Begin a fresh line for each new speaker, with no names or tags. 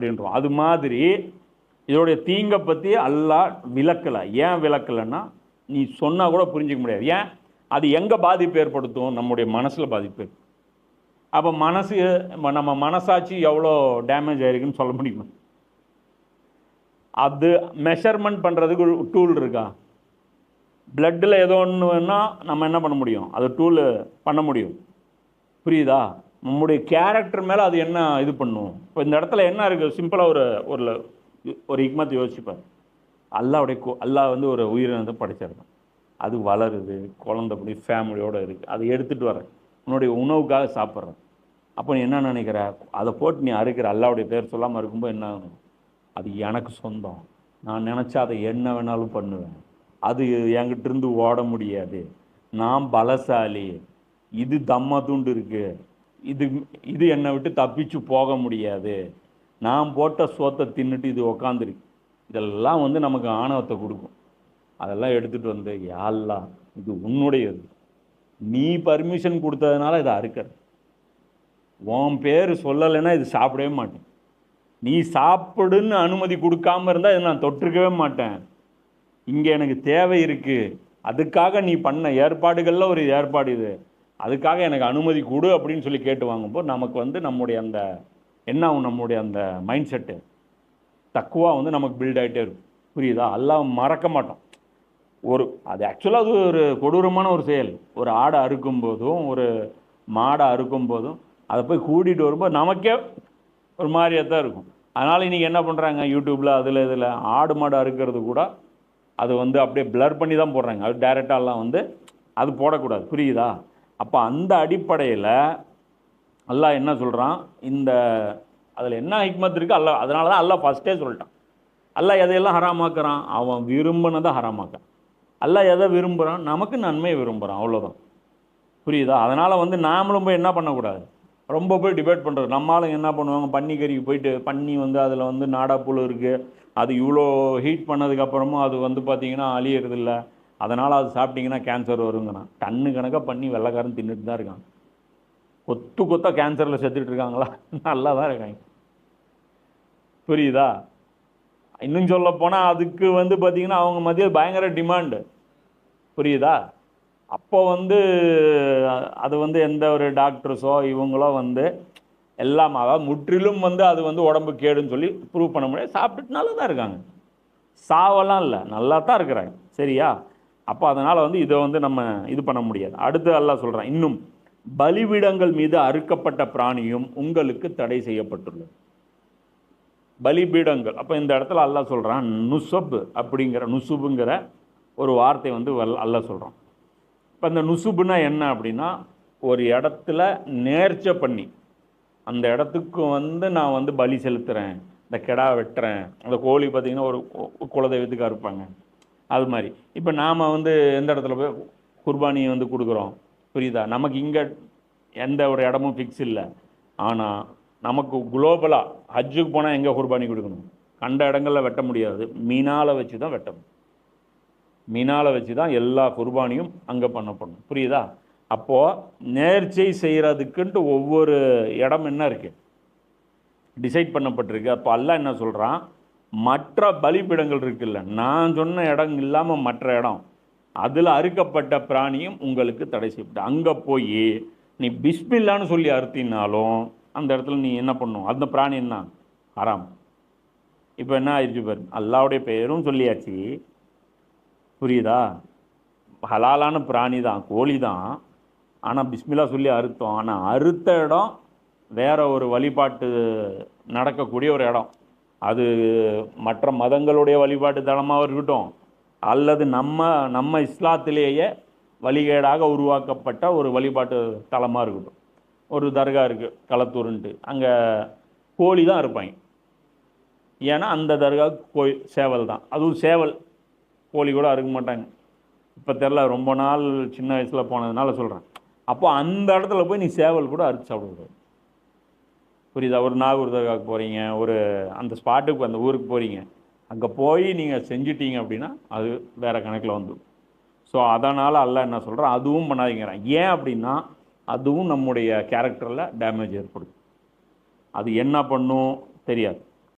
அப்படின்றோம். அது மாதிரி இதோடைய தீங்கை பற்றி அல்லா விளக்கலை. ஏன் விளக்கலைன்னா நீ சொன்னால் கூட புரிஞ்சிக்க முடியாது. ஏன்? அது எங்கே பாதிப்பு ஏற்படுத்தும்? நம்முடைய மனசில் பாதிப்பு அப்போ மனசு நம்ம மனசாட்சி எவ்வளோ டேமேஜ் ஆயிருக்குன்னு சொல்ல முடியுமா? அது மெஷர்மெண்ட் பண்ணுறதுக்கு ஒரு டூல் இருக்கா? பிளட்டில் ஏதோ ஒன்று நம்ம என்ன பண்ண முடியும்? அது டூல் பண்ண முடியும். புரியுதா? நம்முடைய கேரக்டர் மேலே அது என்ன இது பண்ணும்? இப்போ இந்த இடத்துல என்ன இருக்குது சிம்பிளாக ஒரு ஒரு ஒரு ஹிக்மத்தை யோசிப்பார். அல்லாவுடைய கோ அல்லாஹ் வந்து ஒரு உயிரினத்தை படைச்சிருக்கான் அது வளருது குழந்த அப்படி ஃபேமிலியோடு இருக்குது அதை எடுத்துகிட்டு வரேன் உன்னுடைய உணவுக்காக சாப்பிட்றேன். அப்போ நீ என்ன நினைக்கிற? அதை போட்டு நீ அறுக்கிற. அல்லாவுடைய பேர் சொல்லாமல் இருக்கும்போது என்ன ஆகும்? அது எனக்கு சொந்தம். நான் நினச்சா அதை என்ன வேணாலும் பண்ணுவேன். அது என்கிட்ட இருந்து ஓட முடியாது. நான் பலசாலி. இது தம்மா துண்டு இருக்குது இது இது என்னை விட்டு தப்பிச்சு போக முடியாது. நான் போட்ட சோத்தை தின்னுட்டு இது உக்காந்துருக்கு இதெல்லாம் வந்து நமக்கு ஆணவத்தை கொடுக்கும். அதெல்லாம் எடுத்துகிட்டு வந்து யாழ்லா இது உன்னுடையது. நீ பர்மிஷன் கொடுத்ததுனால இதை அறுக்கிற. உன் பேர் சொல்லலைன்னா இது சாப்பிடவே மாட்டேன். நீ சாப்பிடுன்னு அனுமதி கொடுக்காம இருந்தால் இதை நான் தொட்டிருக்கவே மாட்டேன். இங்கே எனக்கு தேவை இருக்குது அதுக்காக நீ பண்ண ஏற்பாடுகளில் ஒரு ஏற்பாடு இது. அதுக்காக எனக்கு அனுமதி கொடு அப்படின்னு சொல்லி கேட்டு வாங்கும்போது நமக்கு வந்து நம்முடைய அந்த என்ன ஆகும் நம்முடைய அந்த மைண்ட் செட்டு தக்குவாக வந்து நமக்கு பில்ட் ஆகிட்டே இருக்கும். புரியுதா? எல்லாம் மறக்க மாட்டோம். ஒரு அது ஆக்சுவலாக அது ஒரு கொடூரமான ஒரு செயல். ஒரு ஆடை அறுக்கும் போதும் ஒரு மாடை அறுக்கும் போதும் அதை போய் கூட்டிகிட்டு வரும்போது நமக்கே ஒரு மாதிரியாக தான் இருக்கும். அதனால் இன்றைக்கி என்ன பண்ணுறாங்க யூடியூப்பில் அதில் இதில் ஆடு மாடு அறுக்கிறது கூட அது வந்து அப்படியே ப்ளர் பண்ணி தான் போடுறாங்க. அது டேரெக்டாலாம் வந்து அது போடக்கூடாது. புரியுதா? அப்போ அந்த அடிப்படையில் அல்லாஹ் என்ன சொல்கிறான் இந்த அதில் என்ன ஹிக்மத் இருக்குது அல்லா அதனால தான் அல்லாஹ் ஃபஸ்ட்டே சொல்லிட்டான். அல்லாஹ் எதையெல்லாம் ஹராமாக்குறான்? அவன் விரும்பினதை ஹராமாக்கான் அல்லாஹ் எதை விரும்புகிறான் நமக்கு நன்மையை விரும்புகிறான் அவ்வளோதான் புரியுதா? அதனால் வந்து நாமளும் போய் என்ன பண்ணக்கூடாது? ரொம்ப போய் டிபேட் பண்ணுறது நம்மளும் என்ன பண்ணுவாங்க? பன்னிக்கறிக்கு போயிட்டு பன்னி வந்து அதில் வந்து நாடாப்புழு இருக்குது அது இவ்வளோ ஹீட் பண்ணதுக்கப்புறமும் அது வந்து பார்த்திங்கன்னா அழியறது அதனால் அது சாப்பிட்டீங்கன்னா கேன்சர் வருங்கண்ணா டன்னு கணக்காக பண்ணி வெள்ளைக்காரன் தின்னுட்டு தான் இருக்காங்க கொத்து கொத்தாக கேன்சரில் செத்துட்டு இருக்காங்களா? நல்லா தான் இருக்காங்க. புரியுதா? இன்னும் சொல்ல போனால் அதுக்கு வந்து பார்த்திங்கன்னா அவங்க மத்தியில் பயங்கர டிமாண்டு புரியுதா? அப்போ வந்து அது வந்து எந்த ஒரு டாக்டர்ஸோ இவங்களோ வந்து எல்லாம் அதாவது முற்றிலும் வந்து அது வந்து உடம்பு கேடுன்னு சொல்லி ப்ரூவ் பண்ண முடியாது. சாப்பிட்டுட்டு நல்லா தான் இருக்காங்க. சாவெல்லாம் இல்லை. நல்லா தான் இருக்கிறாங்க. சரியா? அப்போ அதனால் வந்து இதை வந்து நம்ம இது பண்ண முடியாது. அடுத்து அல்லா சொல்கிறான் இன்னும் பலிபீடங்கள் மீது அறுக்கப்பட்ட பிராணியும் உங்களுக்கு தடை செய்யப்பட்டுள்ளது. பலிபீடங்கள். அப்போ இந்த இடத்துல அல்லாஹ் சொல்கிறான் நுசப் அப்படிங்கிற நுசுபுங்கிற ஒரு வார்த்தை வந்து வல்- அல்ல சொல்கிறான் இப்போ இந்த நுசுபுனா என்ன அப்படின்னா ஒரு இடத்துல நேர்ச்சை பண்ணி அந்த இடத்துக்கு வந்து நான் வந்து பலி செலுத்துகிறேன் இந்த கெடா வெட்டுறேன் அந்த கோழி பார்த்திங்கன்னா ஒரு குலதெய்வத்துக்கு அறுப்பாங்க அது மாதிரி. இப்போ நாம் வந்து எந்த இடத்துல போய் குர்பானி வந்து கொடுக்குறோம்? புரியுதா? நமக்கு இங்கே எந்த ஒரு இடமும் ஃபிக்ஸ் இல்லை. ஆனால் நமக்கு குளோபலாக ஹஜ்ஜுக்கு போனால் எங்கே குர்பானி கொடுக்கணும்? கண்ட இடங்களில் வெட்ட முடியாது. மீனால் வச்சு தான் வெட்டணும் மீனால் வச்சு தான் எல்லா குர்பானியும் அங்கே பண்ணப்படணும். புரியுதா? அப்போது நேர்ச்சை செய்கிறதுக்குன்ட்டு ஒவ்வொரு இடம் என்ன இருக்குது டிசைட் பண்ணப்பட்டிருக்கு. அப்போ அல்லாஹ் என்ன சொல்கிறான் மற்ற பலிப்பிடங்கள் இருக்குல்ல. நான் சொன்ன இடம் இல்லாமல் மற்ற இடம். அதில் அறுக்கப்பட்ட பிராணியும் உங்களுக்கு தடை செய்யப்பட்டு அங்கே போய் நீ பிஸ்மில்லான்னு சொல்லி அறுத்தினாலும் அந்த இடத்துல நீ என்ன பண்ணும்? அந்த பிராணி என்ன? ஹராம். இப்போ என்ன ஆயிடுச்சு பாரு. அல்லாவுடைய பெயரும் சொல்லியாச்சு. புரியுதா? ஹலாலான பிராணி தான் கோழி தான் ஆனால் பிஸ்மில்லா சொல்லி அறுத்தோம். ஆனால் அறுத்த இடம் வேறு ஒரு வழிபாட்டு நடக்கக்கூடிய ஒரு இடம். அது மற்ற மதங்களுடைய வழிபாட்டு தளமாக இருக்கட்டும் அல்லது நம்ம நம்ம இஸ்லாத்திலேயே வழிகேடாக உருவாக்கப்பட்ட ஒரு வழிபாட்டு தலமாக இருக்கட்டும். ஒரு தர்கா இருக்குது களத்தூருன்ட்டு. அங்கே கோழி தான் இருப்பாங்க. ஏன்னா அந்த தர்கா கோயில் சேவல் தான். அதுவும் சேவல். கோழி கூட அறுக்க மாட்டாங்க. இப்போ தெரில ரொம்ப நாள் சின்ன வயசில் போனதுனால சொல்கிறேன் அப்போ அந்த இடத்துல போய் நீ சேவல் கூட அறுத்து சாப்பிடக்கூடாது புரியுதா? ஒரு நாகூர் தர்காவுக்கு போகிறீங்க ஒரு அந்த ஸ்பாட்டுக்கு அந்த ஊருக்கு போகிறீங்க அங்கே போய் நீங்கள் செஞ்சிட்டீங்க அப்படின்னா அது வேறு கணக்கில் வந்துடும் ஸோ அதனால் அல்ல என்ன சொல்கிறேன் அதுவும் பண்ணாதீங்கிறான் ஏன் அப்படின்னா அதுவும் நம்முடைய கேரக்டரில் டேமேஜ் ஏற்படும் அது என்ன பண்ணும் தெரியாது.